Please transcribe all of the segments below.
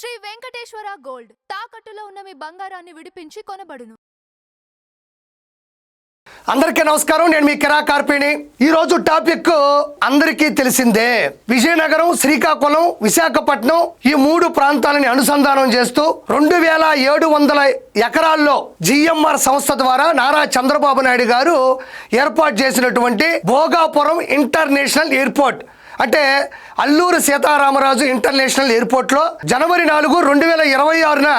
Shri Venkateswara gold. తాకట్టులో ఉన్న మీ బంగారాన్ని విడిపించి కొనబడును. అందరికీ నమస్కారం. నేను మీ కిరా కార్పిణి. ఈ రోజు టాపిక్ అందరికీ తెలిసిందే. విజయనగరం శ్రీకాకుళం విశాఖపట్నం ఈ మూడు ప్రాంతాలని అనుసంధానం చేస్తూ రెండు వేల ఏడు వందల ఎకరాల్లో జిఎంఆర్ సంస్థ ద్వారా నారా చంద్రబాబు నాయుడు గారు ఏర్పాటు చేసినటువంటి భోగాపురం ఇంటర్నేషనల్ ఎయిర్పోర్ట్. అంటే అల్లూరు సీతారామరాజు ఇంటర్నేషనల్ ఎయిర్పోర్ట్లో జనవరి నాలుగు రెండు వేల ఇరవై ఆరున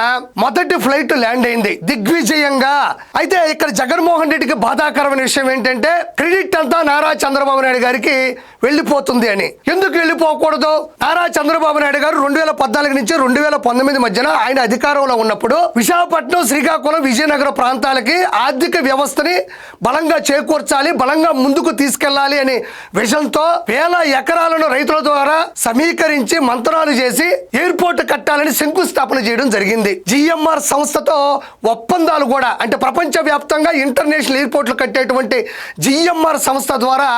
మొదటి ఫ్లైట్ ల్యాండ్ అయింది. దిగ్విజయంగా. అయితే ఇక్కడ జగన్మోహన్ రెడ్డికి బాధాకరమైన విషయం ఏంటంటే క్రెడిట్ అంతా నారా చంద్రబాబు నాయుడు గారికి వెళ్ళిపోతుంది అని. ఎందుకు వెళ్ళిపోకూడదు? నారా చంద్రబాబు నాయుడు గారు రెండు వేల పద్నాలుగు నుంచి రెండు వేల పంతొమ్మిది మధ్యన ఆయన అధికారంలో ఉన్నప్పుడు విశాఖపట్నం శ్రీకాకుళం విజయనగరం ప్రాంతాలకి ఆర్థిక వ్యవస్థని బలంగా చేకూర్చాలి బలంగా ముందుకు తీసుకెళ్ళాలి అనే విషయంతో వేల ఎకరాలను రైతుల ద్వారా సమీకరించి మంత్రాలు చేసి ఎయిర్పోర్ట్ కట్టాలని శంకుస్థాపన చేయడం జరిగింది. జిఎంఆర్ సంస్థతో ఒప్పందాలు కూడా అంటే ప్రపంచ వ్యాప్తంగా ఇంటర్నేషనల్ ఎయిర్పోర్ట్లు కట్టేటువంటి జిఎంఆర్ సంస్థ ద్వారా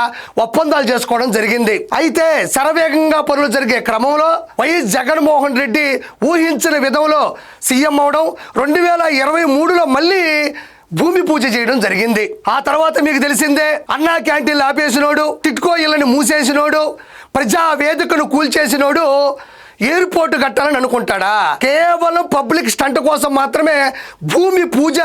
ఒప్పందాలు చేసుకోవడం జరిగింది. అయితే శరవేగంగా పనులు జరిగే క్రమంలో వైఎస్ జగన్మోహన్ రెడ్డి ఊహించిన విధంలో సీఎం అవడం రెండు వేల ఇరవై మూడులో మళ్ళీ భూమి పూజ చేయడం జరిగింది. ఆ తర్వాత మీకు తెలిసిందే అన్నా క్యాంటీన్లు ఆపేసినోడు టిట్కో ఇళ్ళని మూసేసినోడు ప్రజా వేదికను కూల్చేసినోడు ఎయిర్పోర్ట్ కట్టాలని అనుకుంటాడా? కేవలం పబ్లిక్ స్టంట్ కోసం మాత్రమే భూమి పూజ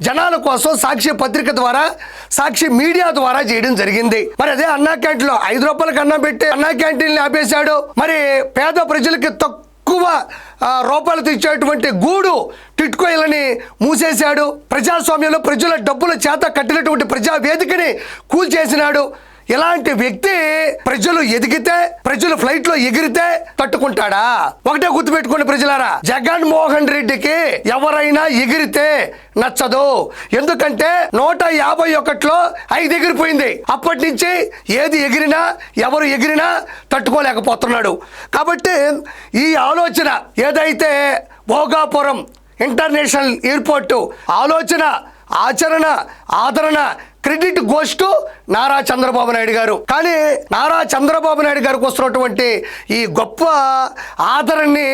జనాల కోసం సాక్షి పత్రిక ద్వారా సాక్షి మీడియా ద్వారా చేయడం జరిగింది. మరి అదే అన్నా క్యాంటీన్లో ఐదు రూపాయలకు అన్నం పెట్టి అన్నా క్యాంటీన్ ఆపేశాడు. మరి పేద ప్రజలకి తక్కువ రూపాయలు ఆ, రూపాయలతో ఇచ్చేటువంటి గూడు టిట్కో ఇళ్ళని మూసేశాడు. ప్రజాస్వామ్యంలో ప్రజల డబ్బుల చేత కట్టినటువంటి ప్రజా వేదికని కూల్చేసినాడు. ఇలాంటి వ్యక్తి ప్రజలు ఎదిగితే ప్రజలు ఫ్లైట్లో ఎగిరితే తట్టుకుంటాడా? ఒకటే గుర్తుపెట్టుకోండి ప్రజలారా జగన్ మోహన్ రెడ్డికి ఎవరైనా ఎగిరితే నచ్చదు. ఎందుకంటే నూట యాభై ఒకటిలో ఐదు ఎగిరిపోయింది. అప్పటి నుంచి ఏది ఎగిరినా ఎవరు ఎగిరినా తట్టుకోలేకపోతున్నాడు. కాబట్టి ఈ ఆలోచన ఏదైతే భోగాపురం ఇంటర్నేషనల్ ఎయిర్పోర్టు ఆలోచన ఆచరణ ఆదరణ credit goes to Nara Chandrababu Naidu గారు. కానీ నారా చంద్రబాబు నాయుడు గారికి వస్తున్నటువంటి ఈ గొప్ప ఆదరణని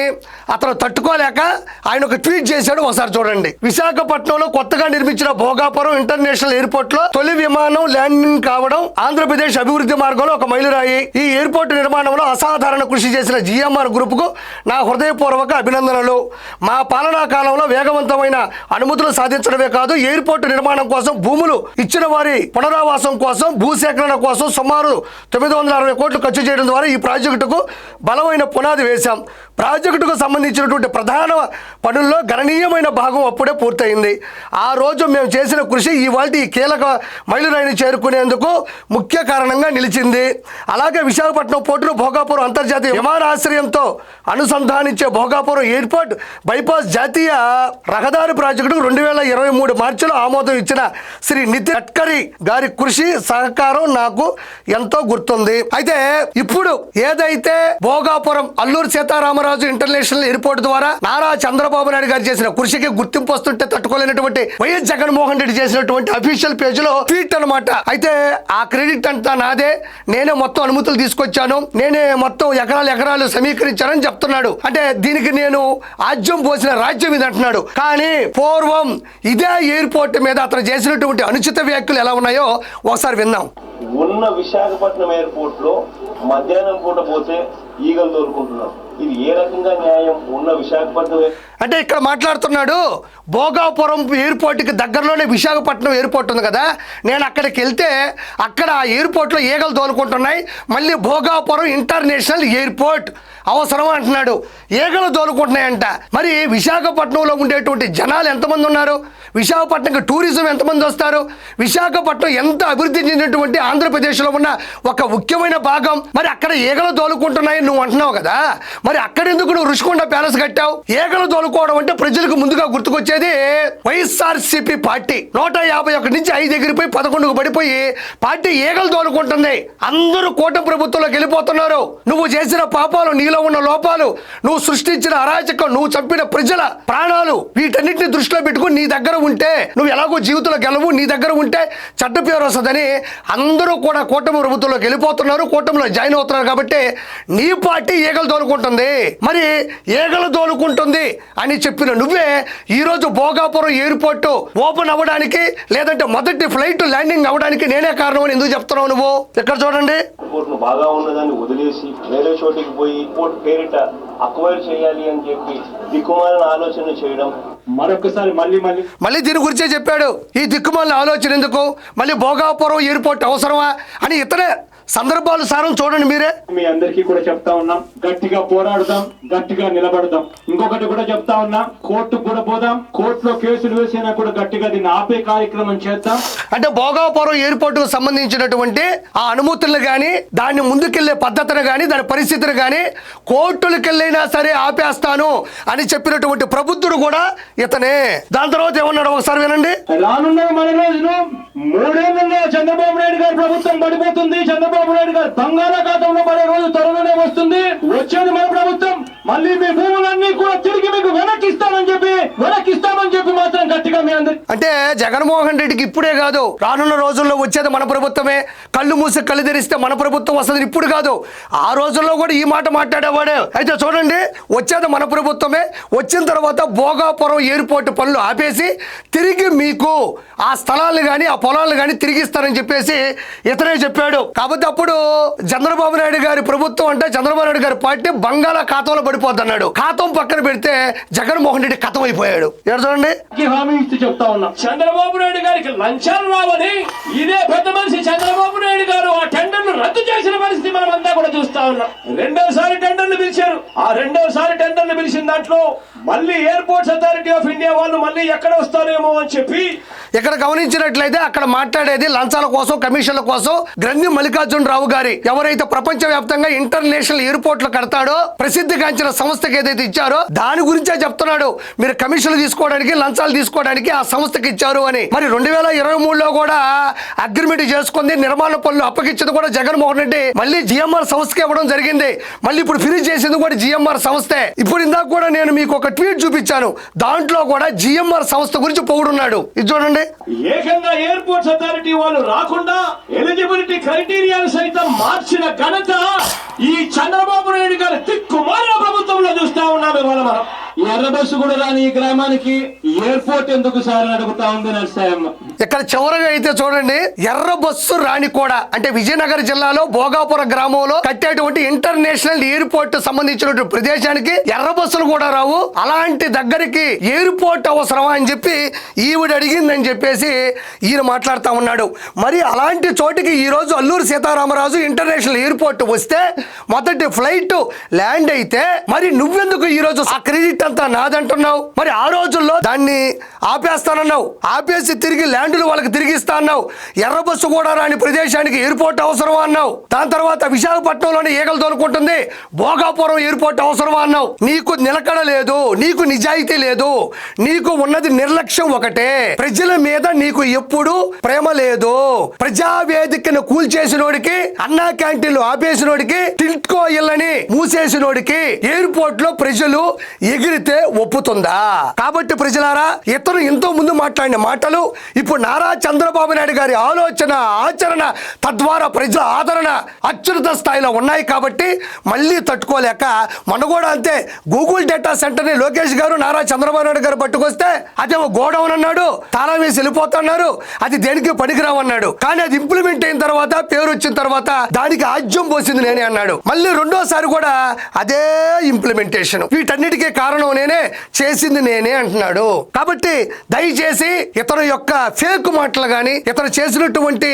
అతను తట్టుకోలేక ఆయన ఒక ట్వీట్ చేశాడు ఒకసారి చూడండి. విశాఖపట్నంలో కొత్తగా నిర్మించిన భోగాపురం ఇంటర్నేషనల్ ఎయిర్పోర్ట్లో తొలి విమానం కావడం ఆంధ్రప్రదేశ్ అభివృద్ధి మార్గంలో ఒక మైలురాయి. ఈ ఎయిర్పోర్ట్ నిర్మాణంలో అసాధారణ కృషి చేసిన జిఎంఆర్ గ్రూప్కు నా హృదయపూర్వక అభినందనలు. మా పాలనా కాలంలో వేగవంతమైన అనుమతులు సాధించడమే కాదు ఎయిర్పోర్ట్ నిర్మాణం కోసం భూములు ఇచ్చిన వారి పునరావాసం కోసం భూసేకరణ కోసం సుమారు తొమ్మిది వందల అరవై కోట్లు ఖర్చు చేయడం ద్వారా ఈ ప్రాజెక్టుకు బలమైన పునాది వేశాం. ప్రాజెక్టుకు సంబంధించినటువంటి ప్రధాన పనుల్లో గణనీయమైన భాగం అప్పుడే పూర్తయింది. ఆ రోజు మేము చేసిన కృషి ఇవాళ ఈ కీలక మైలురాయిని చేరుకునేందుకు ముఖ్య కారణంగా నిలిచింది. అలాగే విశాఖపట్నం పోర్టును భోగాపురం అంతర్జాతీయ విమానాశ్రయంతో అనుసంధానించే భోగాపురం ఎయిర్పోర్ట్ బైపాస్ జాతీయ రహదారి ప్రాజెక్టుకు రెండు వేల ఇరవై మూడు మార్చిలో ఆమోదం ఇచ్చిన శ్రీ నితిన్ గడ్కరీ గారి కృషి సహకారం నాకు ఎంతో గుర్తుంది. అయితే ఇప్పుడు ఏదైతే భోగాపురం అల్లూరు సీతారామరాజు ఇంటర్నేషనల్ ఎయిర్పోర్ట్ ద్వారా నారా చంద్రబాబు నాయుడు గారు చేసిన కృషికి గుర్తింపు వస్తుంటే తట్టుకోలేనటువంటి వైఎస్ జగన్మోహన్ రెడ్డి చేసినటువంటి అఫీషియల్ పేజ్లో ట్వీట్ అనమాట అయితే ఆ క్రెడిట్ అంతా నాదే. నేనే మొత్తం అనుమతులు తీసుకొచ్చాను. నేనే మొత్తం ఎకరాలు ఎకరాలు సమీకరించానని చెప్తున్నాడు. అంటే దీనికి నేను ఆజ్యం పోసిన రాజ్యం ఇది అంటున్నాడు. కానీ పూర్వం ఇదే ఎయిర్పోర్ట్ మీద అతను చేసినటువంటి అనుచిత వ్యాఖ్యలు ఎలా ఉన్నాయో ఒకసారి విందాం. ఉన్న విశాఖపట్నం ఎయిర్పోర్ట్లో మధ్యాహ్నం పూట పోతే ఈగలు తోలుకుంటున్నాం ఇది ఏ రకంగా న్యాయం? ఉన్న విశాఖపట్నం అంటే ఇక్కడ మాట్లాడుతున్నాడు భోగాపురం ఎయిర్పోర్ట్కి దగ్గరలోనే విశాఖపట్నం ఎయిర్పోర్ట్ ఉంది కదా. నేను అక్కడికి వెళ్తే అక్కడ ఆ ఎయిర్పోర్ట్లో ఈగలు తోలుకుంటున్నాయి మళ్ళీ భోగాపురం ఇంటర్నేషనల్ ఎయిర్పోర్ట్ అవసరం అంటున్నాడు. ఈగలు దోలుకుంటున్నాయంట. మరి విశాఖపట్నంలో ఉండేటువంటి జనాలు ఎంతమంది ఉన్నారు? విశాఖపట్నంకి టూరిజం ఎంతమంది వస్తారు? విశాఖపట్నం ఎంత అభివృద్ధి చెందినటువంటి ఆంధ్రప్రదేశ్లో ఉన్న ఒక ముఖ్యమైన భాగం. మరి అక్కడ ఈగలు తోలుకుంటున్నాయి నువ్వు అంటున్నావు కదా. మరి అక్కడ ఎందుకు నువ్వు రుషికొండ ప్యాలెస్ కట్టావు? ఈగలు తోలుకోవడం అంటే ప్రజలకు ముందుగా గుర్తుకొచ్చేది వైఎస్ఆర్సీపీ పార్టీ. నూట యాభై ఒకటి నుంచి ఐదు ఎగిరిపోయి పదకొండుకు పడిపోయి పార్టీ ఈగలు తోలుకుంటుంది. అందరూ కూటమి ప్రభుత్వంలోకి వెళ్ళిపోతున్నారు. నువ్వు చేసిన పాపాలు నీలో ఉన్న లోపాలు నువ్వు సృష్టించిన అరాచకం నువ్వు చంపిన ప్రజల ప్రాణాలు వీటన్నిటిని దృష్టిలో పెట్టుకుని నీ దగ్గర ఉంటే నువ్వు ఎలాగో జీవితంలో గెలవు నీ దగ్గర ఉంటే చట్ట పేరు వస్తుందని అందరూ కూడా కూటమి ప్రభుత్వంలోకి వెళ్ళిపోతున్నారు. కూటమిలో జాయిన్ అవుతున్నారు కాబట్టి నీ పార్టీ ఈగలు తోలుకుంటుంది. మరి ఈగలు తోలుకుంటుంది. అని చెప్పిన నువ్వే ఈరోజు భోగాపురం ఎయిర్పోర్ట్ ఓపెన్ అవ్వడానికి లేదంటే మొదటి ఫ్లైట్ ల్యాండింగ్ అవ్వడానికి నేనే కారణం అని ఎందుకు చెప్తున్నావు నువ్వు? ఇక్కడ చూడండి. బాగా ఉన్నదాన్ని వదిలేసి వేరే చోటికి పోయి ఎయిర్పోర్ట్ పేరిట అక్వైర్ చేయాలి అని చెప్పి దిక్కుమాలిన ఆలోచన చేయడం. మరొకసారి మళ్ళీ మళ్ళీ. మళ్ళీ దీని గురించే చెప్పాడు. ఈ దిక్కుమాలిన ఆలోచన ఎందుకు? మళ్ళీ భోగాపురం ఎయిర్పోర్ట్ అవసరమా? అని ఇతనే సందర్భాలు సారం చూడండి మీరే. మీ అందరికీ కూడా చెప్తా ఉన్నాం. గట్టిగా పోరాడదాం గట్టిగా నిలబడదాం. ఇంకొకటి కూడా చెప్తా ఉన్నాం కోర్టుకు కూడా పోదాం. కోర్టులో కేసులు వేసినా కూడా గట్టిగా దీన్ని ఆపే కార్యక్రమం చేద్దాం. అంటే భోగాపురం ఎయిర్పోర్ట్కు సంబంధించినటువంటి ఆ అనుమతులను కానీ దాన్ని ముందుకెళ్ళే పద్ధతిని కానీ దాని పరిస్థితిని కానీ కోర్టులకెళ్ళైనా సరే ఆపేస్తాను అని చెప్పినటువంటి ప్రబుద్ధుడు కూడా ఇతనే. దాని తర్వాత ఏమన్నాడు ఒకసారి వినండి. రానున్న మన రోజులు మూడేళ్ళలో చంద్రబాబు నాయుడు గారి ప్రభుత్వం పడిపోతుంది. చంద్రబాబు నాయుడు గారు బంగాళాఖాతంలో పడే రోజు త్వరలోనే వస్తుంది. వచ్చేది మన ప్రభుత్వం. మళ్ళీ మీ భూములన్నీ కూడా తిరిగి మీకు వెనక్కిస్తామని చెప్పి వెనక్కిస్తామని చెప్పి మాత్రం గట్టిగా మీ అందరి అంటే జగన్మోహన్ రెడ్డికి ఇప్పుడే కాదు రానున్న రోజుల్లో వచ్చేది మన ప్రభుత్వమే. కళ్ళు మూసి కళ్ళు తెరిస్తే మన ప్రభుత్వం వస్తుంది ఇప్పుడు కాదు. ఆ రోజుల్లో కూడా ఈ మాట మాట్లాడేవాడే. అయితే చూడండి వచ్చేది మన ప్రభుత్వమే. వచ్చిన తర్వాత భోగాపురం ఎయిర్పోర్ట్ పనులు ఆపేసి తిరిగి మీకు ఆ స్థలాలు కానీ ఆ పొలాలు కానీ తిరిగి ఇస్తారని చెప్పేసి ఇతనే చెప్పాడు. కాబట్టి అప్పుడు చంద్రబాబు నాయుడు గారి ప్రభుత్వం అంటే చంద్రబాబు నాయుడు గారి పార్టీ బంగాళా ఖాతంలో పడిపోద్ది అన్నాడు ఖాతం పక్కన పెడితే జగన్మోహన్ రెడ్డి కథం అయిపోయాడు ఇక్కడ చూడండి హామీ ఇస్తూ చెప్తా ఉన్నాం. చంద్రబాబు నాయుడు గారికి లంచాలు రావని ఇదే పెద్ద మనిషి చంద్రబాబు నాయుడు గారు ఆ టెండర్ను రద్దు చేసిన పరిస్థితి మనం అంతా కూడా చూస్తా ఉన్నాం. రెండోసారి టెండర్లు పిలిచారు. ఆ రెండోసారి టెండర్లు పిలిచిన దాంట్లో మళ్ళీ ఎయిర్పోర్ట్స్ అథారిటీ ఆఫ్ ఇండియా వాళ్ళు మళ్ళీ ఎక్కడ వస్తారేమో అని చెప్పి ఇక్కడ గమనించినట్లయితే అక్కడ మాట్లాడేది లంచాల కోసం కమిషన్ల కోసం గ్రంథి మల్లికార్జున రావు గారి. ఎవరైతే ప్రపంచ వ్యాప్తంగా ఇంటర్నేషనల్ ఎయిర్పోర్ట్లు కడతాడో ప్రసిద్ధిగాంచిన సంస్థకి ఏదైతే ఇచ్చారో దాని గురించే చెప్తున్నాడు. మీరు కమిషన్లు తీసుకోవడానికి లంచాలు తీసుకోవడానికి ఆ సంస్థకి ఇచ్చారు అని. మరి రెండు వేల ఇరవై మూడులో కూడా అగ్రిమెంట్ చేసుకుంది నిర్మాణ పనులు అప్పగించింది కూడా జగన్మోహన్ రెడ్డి. మళ్ళీ జిఎంఆర్ సంస్థకి ఇవ్వడం జరిగింది. మళ్ళీ ఇప్పుడు ఫినిష్ చేసింది కూడా జిఎంఆర్ సంస్థే. ఇప్పుడు ఇందాక కూడా నేను మీకు ఒక ట్వీట్ చూపించాను. దాంట్లో కూడా జిఎంఆర్ సంస్థ గురించి పొగుడున్నాడు. ఇది చూడండి. ఏకంగా ఎయిర్పోర్ట్స్ అథారిటీ వాళ్ళు రాకుండా ఎలిజిబిలిటీ క్రైటీరియా సైతం మార్చిన ఘనత ఈ చంద్రబాబు నాయుడు గారి తిక్కుమాలిన ప్రభుత్వంలో చూస్తా ఉన్నాం ఇవాళ మనం. ఎర్ర బస్సు కూడా రాని ఈ గ్రామానికి ఎయిర్పోర్ట్ ఎందుకు సార్ అడుగుతా ఉంది నర్సాయమ్మ ఇక్కడ చివరగా అయితే చూడండి ఎర్ర బస్సు రాని కూడా అంటే విజయనగరం జిల్లాలో భోగాపురం గ్రామంలో కట్టేటువంటి ఇంటర్నేషనల్ ఎయిర్పోర్ట్ సంబంధించినటువంటి ప్రదేశానికి ఎర్ర బస్సులు కూడా రావు. అలాంటి దగ్గరికి ఎయిర్పోర్ట్ అవసరమా అని చెప్పి ఈవిడ అడిగిందని చెప్పేసి ఈయన మాట్లాడుతూ ఉన్నాడు. మరి అలాంటి చోటికి ఈ రోజు అల్లూరు సీతారామరాజు ఇంటర్నేషనల్ ఎయిర్పోర్ట్ వస్తే మొదటి ఫ్లైట్ ల్యాండ్ అయితే మరి నువ్వెందుకు ఈ రోజు ఆ క్రెడిట్ అంతా నాదంటున్నావు. మరి ఆ రోజుల్లో దాన్ని ఆపేస్తానన్నావు. ఆపేసి తిరిగి ల్యాండ్లు వాళ్ళకి తిరిగి ఇస్తా అన్నావు ఎర్ర బస్సు కూడా రాని ప్రదేశానికి ఎయిర్పోర్ట్ అవసరమా అన్నావు. దాని తర్వాత విశాఖపట్నంలోని ఈగలు తోనుకుంటుంది భోగాపురం ఎయిర్పోర్ట్ అవసరమా అన్నావు. నీకు నిలకడ లేదు నీకు నిజాయితీ లేదు నీకు ఉన్నది నిర్లక్ష్యం ఒకటే. ప్రజల మీద నీకు ఎప్పుడు ప్రేమ లేదు. ప్రజావేదికను కూల్చేసినోడికి అన్నా క్యాంటీన్లు ఆపేసినోడికి టిల్ట్కో ఇళ్ళని మూసేసినోడికి ఎయిర్పోర్ట్లో ప్రజలు ఎగిరితే ఒప్పుతుందా? కాబట్టి ప్రజలారా ఇతను ఎంతో ముందు మాట్లాడిన మాటలు ఇప్పుడు నారా చంద్రబాబు నాయుడు గారి ఆలోచన ఆచరణ తద్వారా ప్రజల ఆదరణ అత్యున్నత స్థాయిలో ఉన్నాయి కాబట్టి మళ్ళీ తట్టుకోలేక మన కూడా అంతే గూగుల్ డేటా సెంటర్ని లోకేష్ గారు నారా చంద్రబాబు నాయుడు గారు పట్టుకొస్తే అదేమో గోడౌన్ అన్నాడు తాళం వేసి వెళ్ళిపోతున్నారు అది దేనికి పనికిరావన్నాడు. కానీ అది ఇంప్లిమెంట్ అయిన తర్వాత పేరు వచ్చిన తర్వాత దానికి ఆజ్యం పోసింది నేనే అన్నాడు. మళ్ళీ రెండోసారి కూడా అదే ఇంప్లిమెంటేషన్ వీటన్నిటికీ కారణం నేనే చేసింది నేనే అంటున్నాడు. కాబట్టి దయచేసి ఇతరు యొక్క ఫేక్ మాటలు కానీ ఇతరు చేసినటువంటి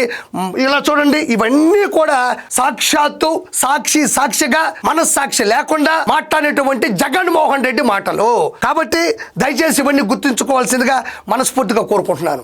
ఇలా చూడండి ఇవన్నీ కూడా సాక్షాత్తు సాక్షి సాక్షిగా మనస్సాక్షి లేకుండా మాట్లాడేటువంటి జగన్మోహన్ రెడ్డి మాటలు. కాబట్టి దయచేసి ఇవన్నీ గుర్తుంచుకోవాల్సిందిగా మనస్ఫూర్తిగా కోరుకుంటున్నాను.